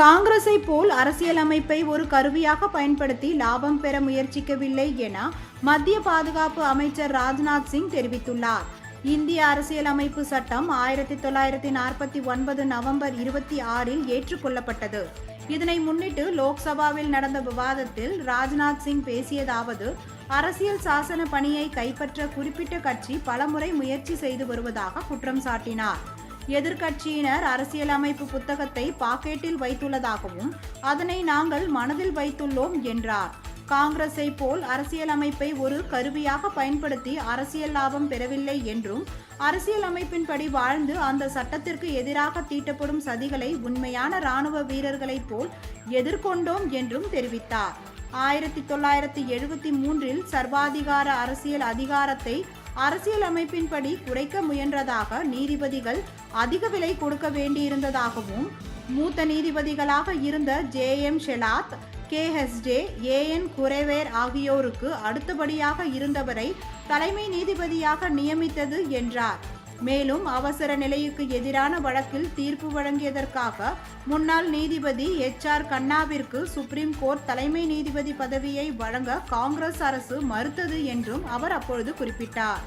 காங்கிரஸை போல் அரசியலமைப்பை ஒரு கருவியாக பயன்படுத்தி லாபம் பெற முயற்சிக்கவில்லை என மத்திய பாதுகாப்பு அமைச்சர் ராஜ்நாத் சிங் தெரிவித்துள்ளார். இந்திய அரசியலமைப்பு சட்டம் ஆயிரத்தி தொள்ளாயிரத்தி நாற்பத்தி ஒன்பது நவம்பர் இருபத்தி ஆறில் ஏற்றுக்கொள்ளப்பட்டது. இதனை முன்னிட்டு லோக்சபாவில் நடந்த விவாதத்தில் ராஜ்நாத் சிங் பேசியதாவது அரசியல் சாசன பணியை கைப்பற்ற குறிப்பிட்ட கட்சி பலமுறை முயற்சி செய்து வருவதாக குற்றம் சாட்டினார். எதிர்க்கட்சியினர் அரசியலமைப்பு புத்தகத்தை பாக்கெட்டில் வைத்துள்ளதாகவும் அதனை நாங்கள் மனதில் வைத்துள்ளோம் என்றார். காங்கிரஸை போல் அரசியலமைப்பை ஒரு கருவியாக பயன்படுத்தி அரசியல் லாபம் பெறவில்லை என்றும் அரசியலமைப்பின்படி வாழ்ந்து அந்த சட்டத்திற்கு எதிராக தீட்டப்படும் சதிகளை உண்மையான ராணுவ வீரர்களைப் போல் எதிர்கொண்டோம் என்றும் தெரிவித்தார். ஆயிரத்தி தொள்ளாயிரத்தி எழுபத்தி மூன்றில் சர்வாதிகார அரசியல் அதிகாரத்தை அரசியலமைப்பின்படி குறைக்க முயன்றதாக நீதிபதிகள் அதிக விலை கொடுக்க வேண்டியிருந்ததாகவும் மூத்த நீதிபதிகளாக இருந்த J M Shelat K S J A N Grover ஆகியோருக்கு அடுத்தபடியாக இருந்தவரை தலைமை நீதிபதியாக நியமித்தது என்றார். மேலும் அவசர நிலைக்கு எதிரான வழக்கில் தீர்ப்பு வழங்கியதற்காக முன்னாள் நீதிபதி எச் ஆர் கண்ணாவிற்கு சுப்ரீம் கோர்ட் தலைமை நீதிபதி பதவியை வழங்க காங்கிரஸ் அரசு மறுத்தது என்றும் அவர் அப்பொழுது குறிப்பிட்டார்.